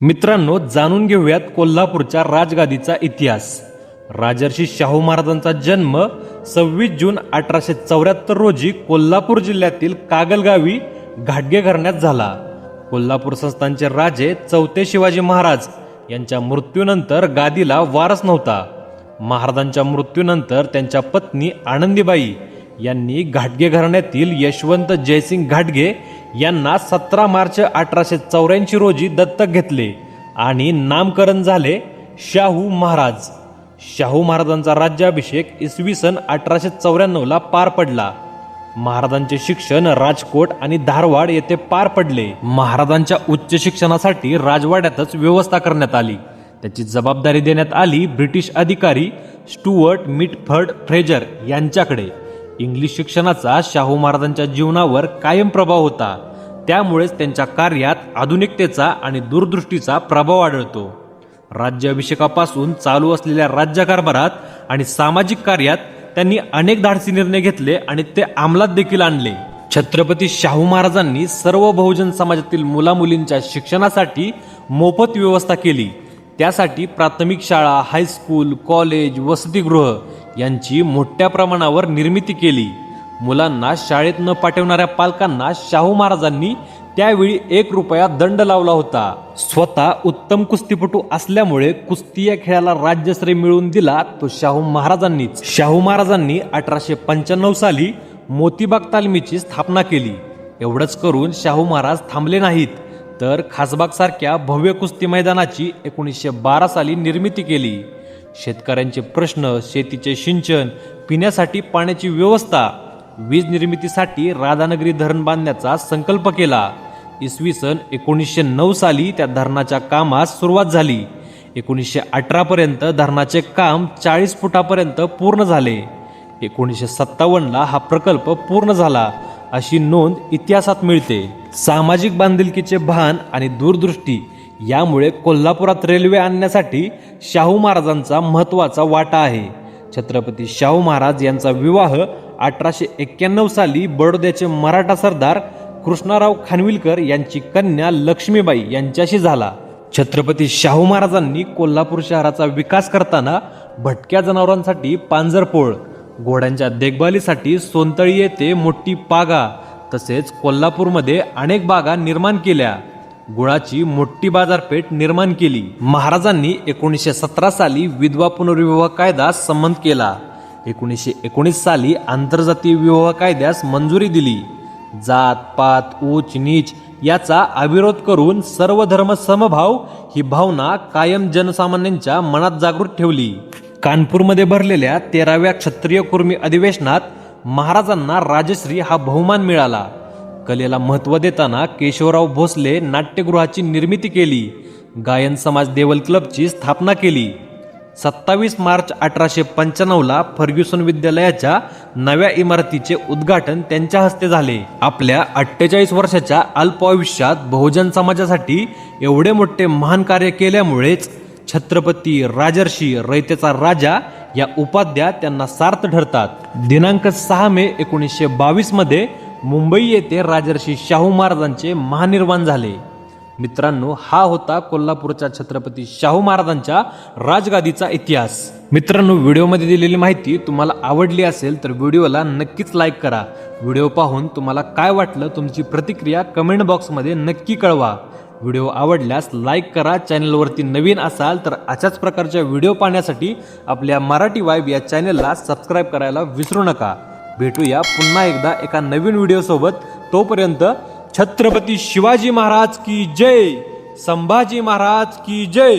मित्रांनो जाणून घेऊयात कोल्हापूरच्या राजगादीचा इतिहास. राजर्षी शाहू महाराजांचा जन्म सव्वीस जून अठराशे चौऱ्याहत्तर रोजी कोल्हापूर जिल्ह्यातील कागलगावी घाटगे घराण्यात झाला. कोल्हापूर संस्थानचे राजे चौथे शिवाजी महाराज यांच्या मृत्यूनंतर गादीला वारस नव्हता. महाराजांच्या मृत्यूनंतर त्यांच्या पत्नी आनंदीबाई यांनी घाटगे घराण्यातील यशवंत जयसिंग घाटगे यांना सतरा मार्च अठराशे चौऱ्याऐंशी रोजी दत्तक घेतले आणि नामकरण झाले शाहू महाराज. शाहू महाराजांचा राज्याभिषेक इसवी सन अठराशे चौऱ्याण्णवला पार पडला. महाराजांचे शिक्षण राजकोट आणि धारवाड येथे पार पडले. महाराजांच्या उच्च शिक्षणासाठी राजवाड्यातच व्यवस्था करण्यात आली. त्याची जबाबदारी देण्यात आली ब्रिटिश अधिकारी स्टुअर्ट मिटफर्ड फ्रेजर यांच्याकडे. इंग्लिश शिक्षणाचा शाहू महाराजांच्या जीवनावर कायम प्रभाव होता. त्यामुळेच त्यांच्या कार्यात आधुनिकतेचा आणि दूरदृष्टीचा प्रभाव आढळतो. राज्याभिषेकापासून चालू असलेल्या राज्यकारभारात आणि सामाजिक कार्यात त्यांनी अनेक धाडसी निर्णय घेतले आणि ते अंमलात देखील आणले. छत्रपती शाहू महाराजांनी सर्व बहुजन समाजातील मुलामुलींच्या शिक्षणासाठी मोफत व्यवस्था केली. त्यासाठी प्राथमिक शाळा हायस्कूल कॉलेज वसतिगृह यांची मोठ्या प्रमाणावर निर्मिती केली. मुलांना शाळेत न पाठवणाऱ्या पालकांना शाहू महाराजांनी त्यावेळी एक रुपया दंड लावला होता. स्वतः उत्तम कुस्तीपटू असल्यामुळे कुस्ती या खेळाला राज्यश्री मिळवून दिला तो शाहू महाराजांनीच. शाहू महाराजांनी अठराशे पंच्याण्णव साली मोतीबाग तालमीची स्थापना केली. एवढंच करून शाहू महाराज थांबले नाहीत. तर खासबाग सारख्या भव्य कुस्ती मैदानाची एकोणीसशे बारा साली निर्मिती केली. शेतकऱ्यांचे प्रश्न शेतीचे सिंचन पिण्यासाठी पाण्याची व्यवस्था वीज निर्मितीसाठी राधानगरी धरण बांधण्याचा संकल्प केला. इसवी सन एकोणीसशे नऊ साली त्या धरणाच्या कामास सुरुवात झाली. एकोणीसशे अठरापर्यंत धरणाचे काम चाळीस फुटापर्यंत पूर्ण झाले. एकोणीसशे सत्तावन्नला हा प्रकल्प पूर्ण झाला. अशी नोंद इतिहासात मिळते. सामाजिक बांधिलकीचे भान आणि दूरदृष्टी यामुळे कोल्हापुरात रेल्वे आणण्यासाठी शाहू महाराजांचा महत्त्वाचा वाटा आहे. छत्रपती शाहू महाराज यांचा विवाह अठराशे एक्क्याण्णव साली बडोद्याचे मराठा सरदार कृष्णाराव खानविलकर यांची कन्या लक्ष्मीबाई यांच्याशी झाला. छत्रपती शाहू महाराजांनी कोल्हापूर शहराचा विकास करताना भटक्या जनावरांसाठी पांजरपोळ घोड्यांच्या देखभालीसाठी सोनतळी येथे मोठी पागा तसेच कोल्हापूरमध्ये अनेक बागा निर्माण केल्या. गुळाची मोठी बाजारपेठ निर्माण केली. महाराजांनी एकोणीसशे सतरा साली विधवा पुनर्विवाह कायदा संमत केला. एकोणीसशे एकोणीस साली आंतरजातीय विवाह कायद्यास मंजुरी दिली. जात पात उच नीच याचा अविरोध करून सर्व धर्म समभाव ही भावना कायम जनसामान्यांच्या मनात जागृत ठेवली. कानपूरमध्ये भरलेल्या तेराव्या क्षत्रिय कुर्मी अधिवेशनात महाराजांना राजश्री हा बहुमान मिळाला. कलेला महत्त्व देताना केशवराव भोसले नाट्यगृहाची निर्मिती केली. गायन समाज देवल क्लबची स्थापना केली. सत्तावीस मार्च अठराशे पंच्याण्णवला फर्ग्युसन विद्यालयाच्या नव्या इमारतीचे उद्घाटन त्यांच्या हस्ते झाले. आपल्या अठ्ठेचाळीस वर्षाच्या अल्प आयुष्यात बहुजन समाजासाठी एवढे मोठे महान कार्य केल्यामुळेच छत्रपती राजर्षी रयतेचा राजा या उपाध्या त्यांना सार्थ ठरतात. दिनांक सहा मे एकोणीसशे बावीसमध्ये मध्ये मुंबई येथे राजर्षी शाहू महाराजांचे महानिर्वाण झाले. मित्रांनो हा होता कोल्हापूरच्या छत्रपती शाहू महाराजांच्या राजगादीचा इतिहास. मित्रांनो व्हिडिओमध्ये दिलेली माहिती तुम्हाला आवडली असेल तर व्हिडिओला नक्कीच लाईक करा. व्हिडिओ पाहून तुम्हाला काय वाटलं तुमची प्रतिक्रिया कमेंट बॉक्समध्ये नक्की कळवा. व्हिडिओ आवडल्यास लाईक करा चॅनलवरती नवीन असाल तर अशाच प्रकारच्या व्हिडिओ पाहण्यासाठी आपल्या मराठी वाईब या चॅनलला सबस्क्राईब करायला विसरू नका. भेटूया पुन्हा एकदा एका नवीन व्हिडिओसोबत तोपर्यंत छत्रपती शिवाजी महाराज की जय संभाजी महाराज की जय.